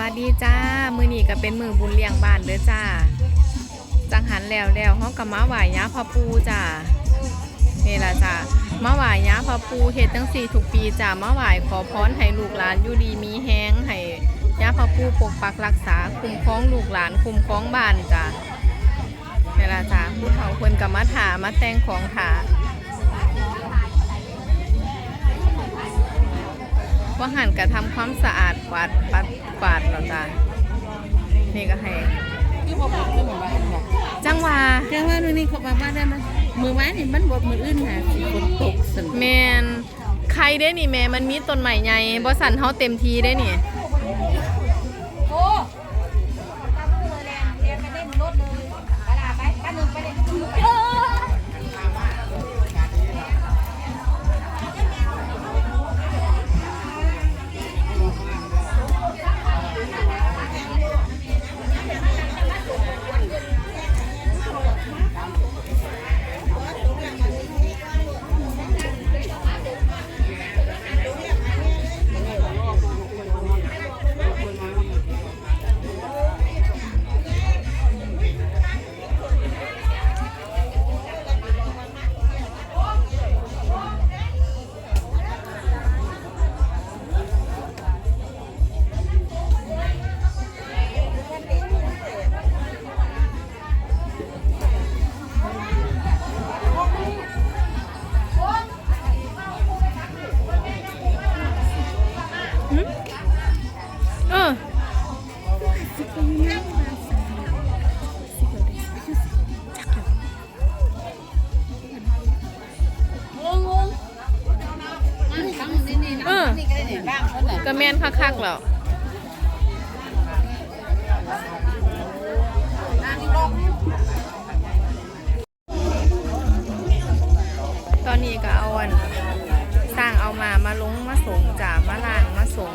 วัสดีจ้า มือนี้ก็เป็นมือบุญเลี้ยงบ้านเด้อจ้า จังหันแล้วแล้วเฮาก็มาไหว้ย่าพ่อปูจ้านี่ละจ้ามาไหว้ย่าพ่อปูเฮ็ดจังซี่ทุกปีจ้ามาไหว้ขอพรให้ลูกหลานอยู่ดีมีแฮงให้ย่าพ่อปูปกปักรักษาคุ้มครองลูกหลานคุ้มครองบ้านจ้านี่ละจ้าผู้เฒ่าเพิ่นก็มาถามาแต่งของถา ว่าหันกระทำความสะอาดกวาดปัดกวาดแล้วจ้ะนี่ก็ให้คือบ่บอกคือหมู่บ้านค่ะจังหวะแต่ว่ามื้อนี้เขาบอกว่าได้มั้ยมื้อวานนี่มันบ่มื้ออื่นน่ะสิฝนตกซั่นแมนใครได้นี่แม่มันมีต้นใหม่ใหญ่บ่สั่นเฮาเต็มทีได้นี่โอ้ แม่นคักๆแล้วตอนนี้ก็เอาอันสร้างเอามามาลงมาสงจ่ามาล่างมาสง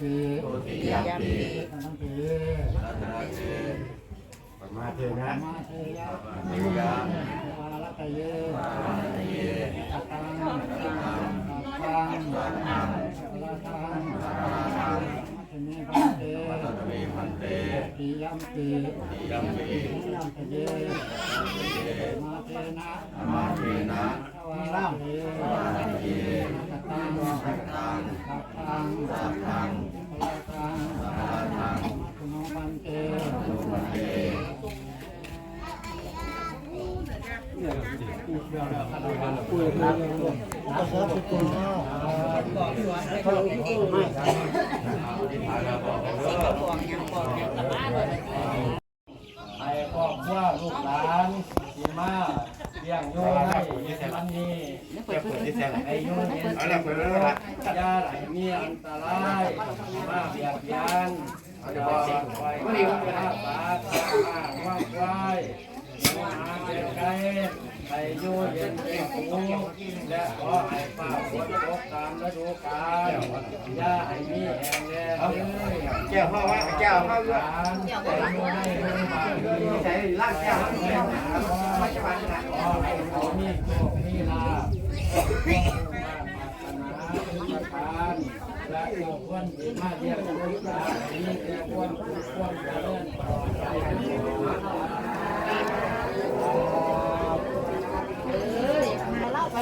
ติโอติยัมปิสังเกสังเกปัมมาเทนะปัมมาเทนะปัมมายวาระตะเยวาระตะเยตัตังตัตังตังตัตังตัตังตัตังปัตเตปัตเตติยัมปิติยัมปิสังเก ไอ้พ่อครัวลูกหลานที่มาเลี้ยงโยนให้มันนี่เปิดที่แซงไอ้โยนเอาละเปิดแล้วละยาไหลมีอันตรายมากเบียดเบียนจะคอยไม่ฆ่าปาฆ่าว่างไว้หา เป็นไก่ไอ้โยเย็นเป็นปูและขอให้ป้าฝนตกตามฤดูกาลยาให้มีแห่งแน่เลยแก้วพ่อว่าแก้วพ่อหลานไอ้โยให้รู้มาดีใช้ล่างแก้วแก้วไม่ใช่วันนะขอให้เขามีโชคมีลาภทานและเจ้าคนที่มาเรียกลูกหลานนี้เจ้าคนผู้ควรเจริญต่อไปยั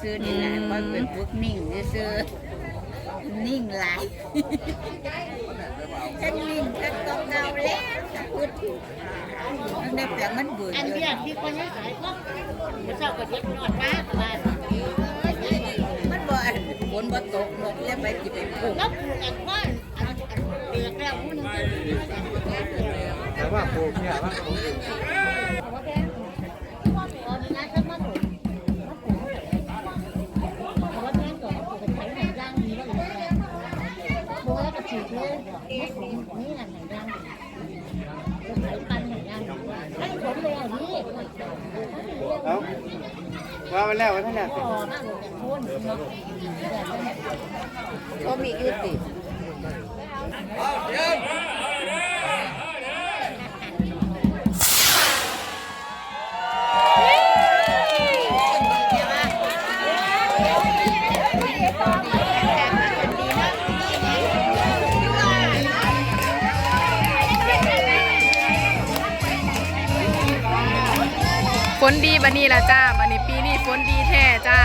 ซื้อนี่แหละเพราะเป็นพวกนิ่งจะซื้อนิ่งหลายฉันนิ่งฉันต้องเงาแล้วจะพูดมันได้แปลงมันเบื่ออันเยเบี้ยอะที่คนนี้ขายก็ไม่ทราบว่าเย็บนอนมากว่ามันบ่ฝนบ่ตกนกเรียกไปจิไปปลูกแล้วปลูกอันก้อนอันเดือดแล้วมันจะแต่ว่าปลูกเนี่ยว่าปลูก เอาว่ามันแล้ววันนั้นและพอมาท่านนาะก็มีอยู่ติ นดีบันนี้ละจ้าบันนี้ปีนี้ฝนดีแท้จ้า